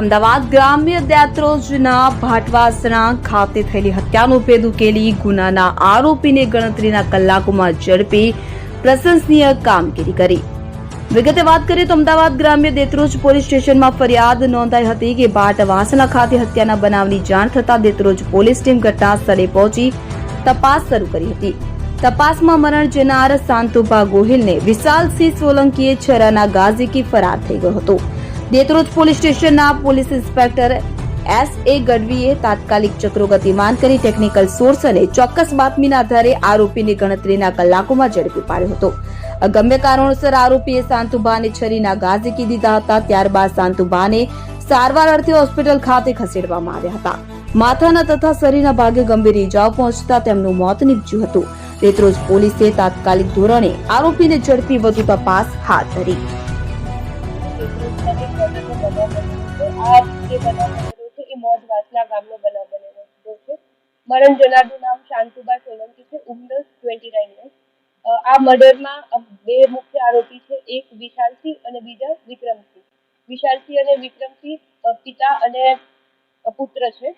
અમદાવાદ ગ્રામ્ય દયાત્રોજના ભાટવાસણા ખાતે થયેલી હત્યાનો ભેદ ઉકેલી ગુનાના આરોપીને ગણતરીના કલાકોમાં ઝડપી પ્રશંસનીય કામગીરી કરી. વિગતે વાત કરીએ તો અમદાવાદ ગ્રામ્ય દેત્રોજ પોલીસ સ્ટેશનમાં ફરિયાદ નોંધાઈ હતી કે ભાટવાસણા ખાતે હત્યાના બનાવની જાણ થતાં દેત્રોજ પોલીસ ટીમ ઘટના સ્થળે પહોંચી તપાસ શરૂ કરી હતી. તપાસમાં મરણ જનાર શાંતુભા ગોહિલને વિશાલસિંહ સોલંકીએ છરાના ગાઝીકી ફરાર થઈ ગયો હતો. દેત્રોજ પોલીસ સ્ટેશનના પોલીસ ઇન્સ્પેક્ટર એસ એ ગઢવીએ તાત્કાલિક ચક્રો ગતિમાન કરી ટેકનિકલ સોર્સ અને ચોક્કસ બાતમીના આધારે આરોપીને ગણતરીના કલાકોમાં ઝડપી પાડ્યો હતો. અગમ્ય કારણોસર આરોપીએ શાંતુભાને છરીના ઘા ઝીકી દીધા હતા, ત્યારબાદ શાંતુભાને સારવાર અર્થે હોસ્પિટલ ખાતે ખસેડવામાં આવ્યા હતા. માથાના તથા શરીરના ભાગે ગંભીર ઇજાઓ પહોંચતા તેમનું મોત નીપજ્યું હતું. દેત્રોજ પોલીસે તાત્કાલિક ધોરણે આરોપીને ઝડપી વધુ તપાસ હાથ ધરી. આ નામ શાંતુબા સોલંકી છે આ મર્ડરમાં છે વિશાલસિંહ અને વિક્રમસિંહ પિતા અને પુત્ર છે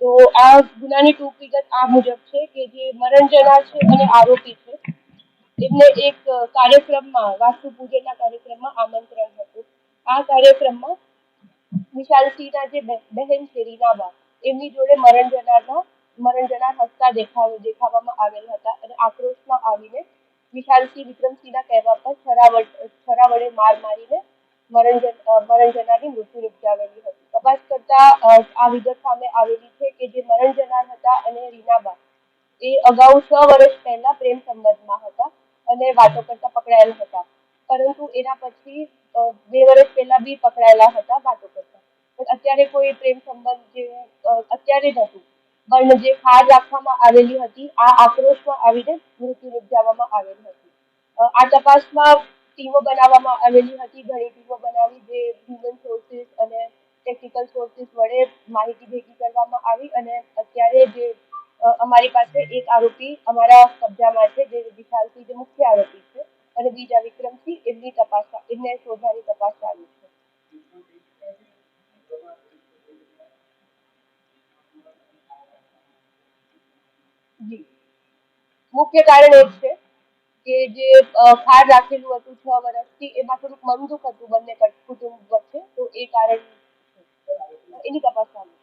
તો આ ગુનાની ટૂંક વિગત આ મુજબ છે કે જે મરણ જનાર છે અને આરોપી છે એમને એક કાર્યક્રમમાં વાસ્તુ પૂજનના કાર્યક્રમમાં આમંત્રણ આ કાર્યક્રમમાં વિશાલસિંહના જે બહેન છે, રીનાબા, એમની જોડે મરણ જનારના, મરણ જનાર હસતા દેખાવ, દેખાવામાં આવેલ હતા અને આક્રોશમાં આવીને વિશાલસિંહ વિક્રમસિંહના કહેવા પર છરા વડ- માર મારીને મરણ મરણ જનારની મૃત્યુ નિપજાવેલી હતી. તપાસ કરતા આ વિગત સામે આવેલી છે કે જે મરણ જનાર હતા અને રીનાબા, એ અગાઉ છ વર્ષ પહેલા પ્રેમ સંબંધમાં હતા અને વાતો કરતા પકડાયેલ હતા. પરંતુ એના પછી બે વર્ષ પહેલા બી પકડાયેલા હતા વાતો કરતા. પણ અત્યારે કોઈ પ્રેમ સંબંધ જેવું અત્યારે જ હતું. પણ જે ખાર રાખવામાં આવેલી હતી, આ આક્રોશમાં આવીને મૃત્યુ નિપજાવવામાં આવેલી હતી. આ તપાસમાં ટીમો બનાવવામાં આવેલી હતી, ઘણી ટીમો બનાવી જે હ્યુમન સોર્સિસ અને ટેકનિકલ સોર્સિસ વડે માહિતી ભેગી કરવામાં આવી અને અત્યારે જે અમારી પાસે એક આરોપી અમારા કબજામાં છે, જે વિશાલસિંહ જે મુખ્ય આરોપી. અને બીજા વિક્રમસિંહ એમની તપાસ એમને શોધવાની તપાસ ચાલુ છે. જી. મુખ્ય કારણ એ છે કે જે ખાર રાખેલું હતું છ વર્ષથી, એમાં થોડુંક મનદુખ હતું બંને કટ- કુટુંબ વચ્ચે, તો એ કારણ એની તપાસ ચાલુ